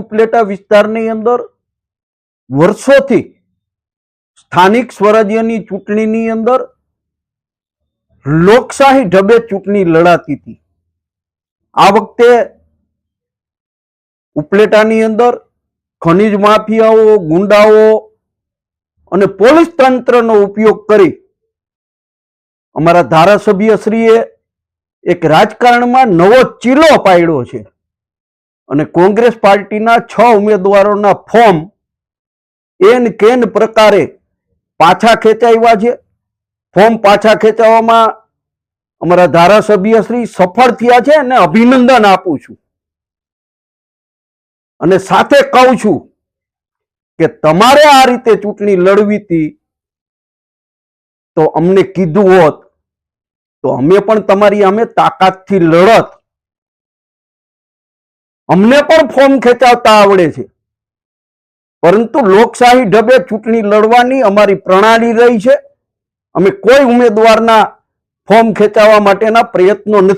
ઉપલેટા વિસ્તારની અંદર વર્ષોથી સ્થાનિક સ્વરાજ્યની ચૂંટણીની અંદર લોકશાહી ઢબે ચૂંટણી લડાતી હતી. આ વખતે ઉપલેટાની અંદર ખનિજ માફિયાઓ, ગુંડાઓ અને પોલીસ તંત્રનો ઉપયોગ કરી અમારા ધારાસભ્યશ્રીએ એક રાજકારણમાં નવો ચીલો પાડ્યો છે. અને કોંગ્રેસ પાર્ટીના છ ઉમેદવારોના ફોર્મ એન કેન પ્રકારે પાછા ખેંચાવ્યા છે. ફોર્મ પાછા ખેંચાવવામાં અમારા ધારાસભ્યશ્રી સફળ થયા છે અને અભિનંદન આપું છું. અને સાથે કહું છું કે તમારે આ રીતે ચૂંટણી લડવી હતી તો અમને કીધું હોત તો અમે પણ તમારી અમે તાકાતથી લડત અમને પણ ફોર્મ ખેંચાવતા આવડે છે. પરંતુ લોકશાહી ઢબે ચૂંટણી લડવાની અમારી પ્રણાલી રહી છે. અમે કોઈ ઉમેદવારના ફોર્મ ખેંચાવવા માટેના પ્રયત્નો નથી